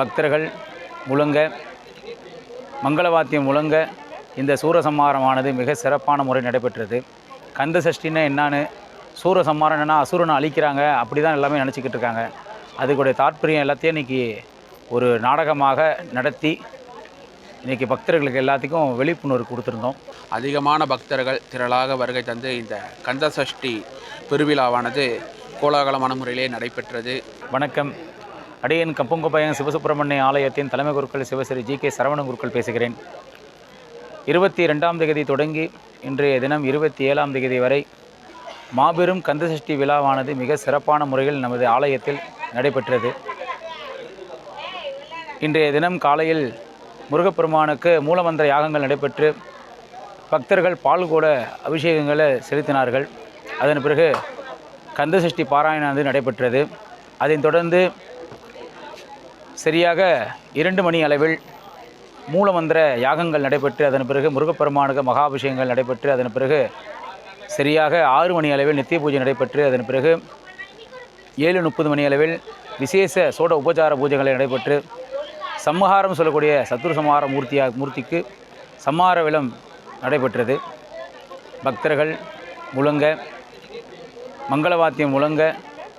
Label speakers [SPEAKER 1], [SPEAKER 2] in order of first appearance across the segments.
[SPEAKER 1] பக்தர்கள் முழங்க மங்களவாத்தியம் முழங்க இந்த சூரசம்ஹாரமானது மிக சிறப்பான முறை நடைபெற்றது. கந்த சஷ்டின்னா என்னான்னு சூரசம்ஹாரம்னா அசுரனை அழிக்கிறாங்க அப்படி தான் எல்லாமே நினச்சிக்கிட்டு இருக்காங்க. அதுக்குடைய தாற்பயம் எல்லாத்தையும் இன்றைக்கி ஒரு நாடகமாக நடத்தி இன்றைக்கி பக்தர்களுக்கு எல்லாத்துக்கும் விழிப்புணர்வு கொடுத்துருந்தோம்.
[SPEAKER 2] அதிகமான பக்தர்கள் திரளாக வருகை தந்து இந்த கந்த சஷ்டி பெருவிழாவானது கோலாகலமான முறையிலே நடைபெற்றது.
[SPEAKER 1] வணக்கம். அடியன் கப்புங்கோப்பையன் சிவசுப்பிரமணிய ஆலயத்தின் தலைமை குருக்கள் சிவஸ்ரீ ஜி கே சரவண குருக்கள் பேசுகிறேன். இருபத்தி ரெண்டாம் தேதி தொடங்கி இன்றைய தினம் இருபத்தி ஏழாம் தேதி வரை மாபெரும் கந்தசஷ்டி விழாவானது மிக சிறப்பான முறையில் நமது ஆலயத்தில் நடைபெற்றது. இன்றைய தினம் காலையில் முருகப்பெருமானுக்கு மூலமந்திர யாகங்கள் நடைபெற்று பக்தர்கள் பால் கூட அபிஷேகங்களை செலுத்தினார்கள். அதன் பிறகு கந்தசஷ்டி பாராயணம் நடைபெற்றது. அதைத் தொடர்ந்து சரியாக இரண்டு மணி அளவில் மூலமந்திர யாகங்கள் நடைபெற்று அதன் பிறகு முருகப்பெருமானுக்கு மகாபிஷேகங்கள் நடைபெற்று அதன் பிறகு சரியாக ஆறு மணி அளவில் நித்திய பூஜை நடைபெற்று அதன் பிறகு ஏழு முப்பது மணி அளவில் விசேஷ சோட உபச்சார பூஜைகள் நடைபெற்று சம்ஹாரம் சொல்லக்கூடிய சத்துரு சம்ஹார மூர்த்தியாக மூர்த்திக்கு சம்ஹார விலம் நடைபெற்றது. பக்தர்கள் முழங்க மங்களவாத்தியம் முழங்க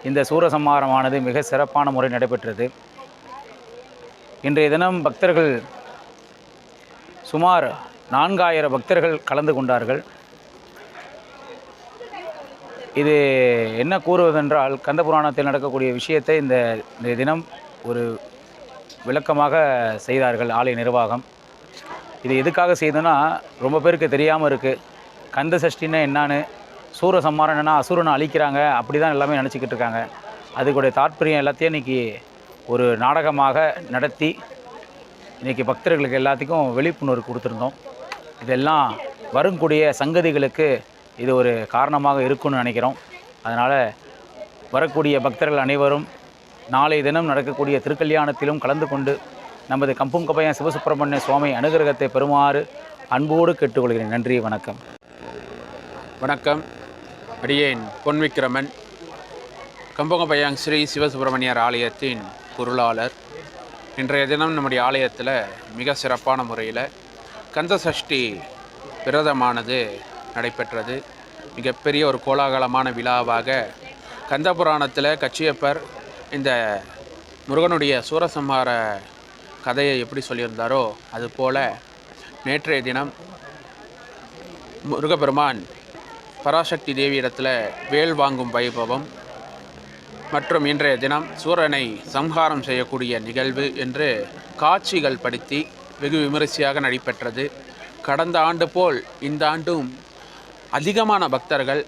[SPEAKER 1] இந்த சூரசம்ஹாரமானது மிக சிறப்பான முறை நடைபெற்றது. இன்றைய தினம் பக்தர்கள் சுமார் நான்காயிரம் பக்தர்கள் கலந்து கொண்டார்கள். இது என்ன கூறுவதென்றால் கந்த புராணத்தில் நடக்கக்கூடிய விஷயத்தை இந்த இந்த தினம் ஒரு விளக்கமாக செய்தார்கள் ஆலய நிர்வாகம். இது எதுக்காக செய்தோன்னா ரொம்ப பேருக்கு தெரியாமல் இருக்குது கந்த சஷ்டின்னா என்னான்னு சூரசம்மாரன்னா அசுரனை அழிக்கிறாங்க அப்படி தான் எல்லாமே நினச்சிக்கிட்டு இருக்காங்க. அதுக்குடைய தாற்பயம் எல்லாத்தையும் இன்றைக்கி ஒரு நாடகமாக நடத்தி இன்றைக்கி பக்தர்களுக்கு எல்லாத்துக்கும் விழிப்புணர்வு கொடுத்துருந்தோம். இதெல்லாம் வரக்கூடிய சங்கதிகளுக்கு இது ஒரு காரணமாக இருக்கும்னு நினைக்கிறோம். அதனால் வரக்கூடிய பக்தர்கள் அனைவரும் நாளை தினம் நடக்கக்கூடிய திருக்கல்யாணத்திலும் கலந்து கொண்டு நமது கம்புங்கொப்பையன் சிவசுப்பிரமணிய சுவாமி அனுகிரகத்தை பெறுமாறு அன்போடு கேட்டுக்கொள்கிறேன். நன்றி வணக்கம்.
[SPEAKER 2] வணக்கம். அடியேன் பொன் விக்கிரமன் கம்பங்கப்பையாங் ஸ்ரீ சிவசுப்பிரமணியர் ஆலயத்தின் பொருளாளர். இன்றைய தினம் நம்முடைய ஆலயத்தில் மிக சிறப்பான முறையில் கந்த சஷ்டி விரதமானது நடைபெற்றது. மிகப்பெரிய ஒரு கோலாகலமான விழாவாக கந்த புராணத்தில் கச்சியப்பர் இந்த முருகனுடைய சூரசம்ஹார கதையை எப்படி சொல்லியிருந்தாரோ அதுபோல் நேற்றைய தினம் முருகப்பெருமான் பராசக்தி தேவியிடத்தில் வேல் வாங்கும் வைபவம் மற்றும் இன்றைய தினம் சூரனை சம்ஹாரம் செய்யக்கூடிய நிகழ்வு என்று காட்சிகள் படுத்தி வெகு விமரிசையாக நடைபெற்றது. கடந்த ஆண்டு போல் இந்த ஆண்டும் அதிகமான பக்தர்கள்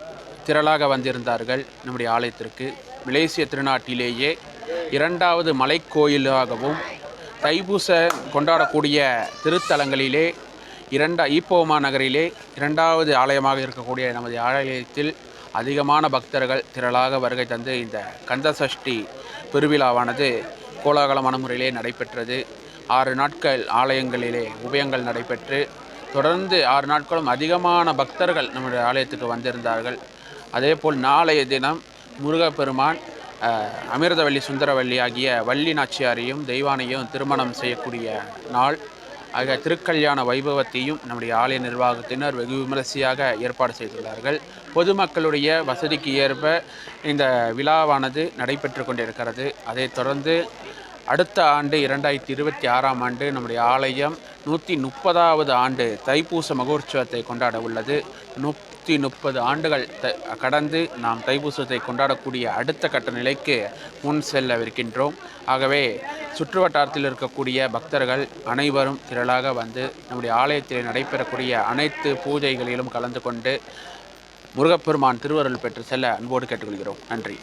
[SPEAKER 2] திரளாக வந்திருந்தார்கள் நம்முடைய ஆலயத்திற்கு. மலேசிய திருநாட்டிலேயே இரண்டாவது மலைக்கோயிலாகவும் தைப்பூச கொண்டாடக்கூடிய திருத்தலங்களிலே இரண்டா ஈப்போமா நகரிலே இரண்டாவது ஆலயமாக இருக்கக்கூடிய நமது ஆலயத்தில் அதிகமான பக்தர்கள் திரளாக வருகை தந்து இந்த கந்தசஷ்டி பெருவிழாவானது கோலாகலமான முறையிலே நடைபெற்றது. ஆறு நாட்கள் ஆலயங்களிலே உபயங்கள் நடைபெற்று தொடர்ந்து ஆறு நாட்களும் அதிகமான பக்தர்கள் நம்முடைய ஆலயத்துக்கு வந்திருந்தார்கள். அதேபோல் நாளைய தினம் முருகப்பெருமான் அமிர்தவள்ளி அமிர்தவல்லி சுந்தரவல்லி ஆகிய வள்ளி நாச்சியாரையும் தெய்வானையும் திருமணம் செய்யக்கூடிய நாள் ஆக திருக்கல்யாண வைபவத்தையும் நம்முடைய ஆலய நிர்வாகத்தினர் வெகு விமரிசையாக ஏற்பாடு செய்துள்ளார்கள். பொதுமக்களுடைய வசதிக்கு ஏற்ப இந்த விழாவானது நடைபெற்று கொண்டிருக்கிறது. அதைத் தொடர்ந்து அடுத்த ஆண்டு இரண்டாயிரத்தி இருபத்தி ஆறாம் ஆண்டு நம்முடைய ஆலயம் நூற்றி முப்பதாவது ஆண்டு தைப்பூச மகோற்சவத்தை கொண்டாட உள்ளது நூற்றி முப்பது ஆண்டுகள் த கடந்து நாம் தைப்பூசத்தை கொண்டாடக்கூடிய அடுத்த கட்ட நிலைக்கு முன் செல்லவிருக்கின்றோம். ஆகவே சுற்று வட்டாரத்தில் இருக்கக்கூடிய பக்தர்கள் அனைவரும் திரளாக வந்து நம்முடைய ஆலயத்தில் நடைபெறக்கூடிய அனைத்து பூஜைகளிலும் கலந்து கொண்டு முருகப்பெருமான் திருவருள் பெற்று செல்ல அன்போடு கேட்டுக்கொள்கிறோம். நன்றி.